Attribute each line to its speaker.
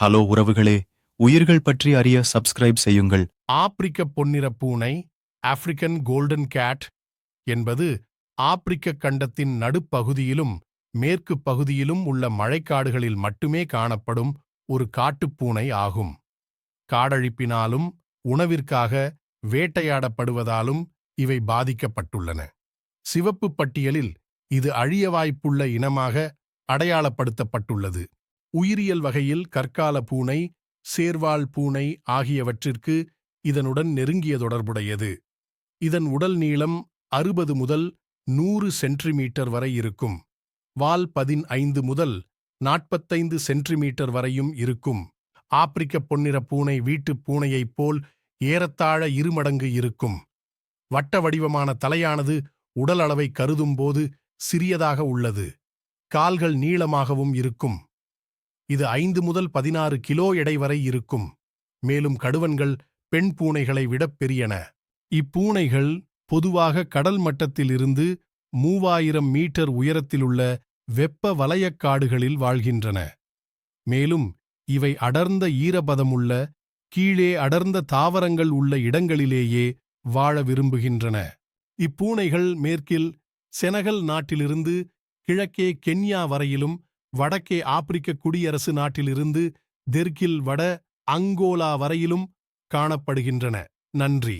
Speaker 1: Hello உறவுகளே உயிர்கள் பற்றி அறிய சப்ஸ்கிரைப் செய்யுங்கள்.
Speaker 2: ஆப்பிரிக்க பொன்னிற பூனை ஆப்பிரிக்கன் கோல்டன் கேட் என்பது ஆப்பிரிக்க கண்டத்தின் நடுப்பகுதியிலும் மேற்கு பகுதியிலும் உள்ள மழைக்காடுகளில் மட்டுமே காணப்படும் ஒரு காட்டுப்பூனை ஆகும். காடழிப்பினாலும் உணவிற்காக வேட்டையாடப்படுவதாலும் இவை பாதிக்கப்பட்டுள்ளன. சிவப்பு பட்டியலில் இது அழிய வாய்ப்புள்ள இனமாக அடையாளப்படுத்தப்பட்டுள்ளது. உயிரியல் வகையில் கற்கால பூனை சேர்வாள் பூனை ஆகியவற்றிற்கு இதனுடன் நெருங்கிய தொடர்புடையது. இதன் உடல் நீளம் அறுபது முதல் நூறு சென்டிமீட்டர் வரை இருக்கும். வால் பதினைந்து முதல் நாற்பத்தைந்து சென்டிமீட்டர் வரையும் இருக்கும். ஆப்பிரிக்க பொன்னிற பூனை வீட்டுப் பூனையைப் போல் ஏறத்தாழ இருமடங்கு இருக்கும். வட்ட வடிவமான தலையானது உடல் அளவை கருதும்போது சிறியதாக உள்ளது. கால்கள் நீளமாகவும் இருக்கும். இது ஐந்து முதல் பதினாறு கிலோ எடை வரை இருக்கும். மேலும் கடுவன்கள் பெண் பூனைகளை விடப் பெரியன. இப்பூனைகள் பொதுவாக கடல் மட்டத்திலிருந்து மூவாயிரம் மீட்டர் உயரத்திலுள்ள வெப்ப வலயக்காடுகளில் வாழ்கின்றன. மேலும் இவை அடர்ந்த ஈரபதமுள்ள கீழே அடர்ந்த தாவரங்கள் உள்ள இடங்களிலேயே வாழ விரும்புகின்றன. இப்பூனைகள் மேற்கில் செனகல் நாட்டிலிருந்து கிழக்கே கென்யா வரையிலும் வடக்கே ஆப்பிரிக்க குடியரசு நாட்டிலிருந்து தெற்கில் வட அங்கோலா வரையிலும் காணப்படுகின்றன. நன்றி.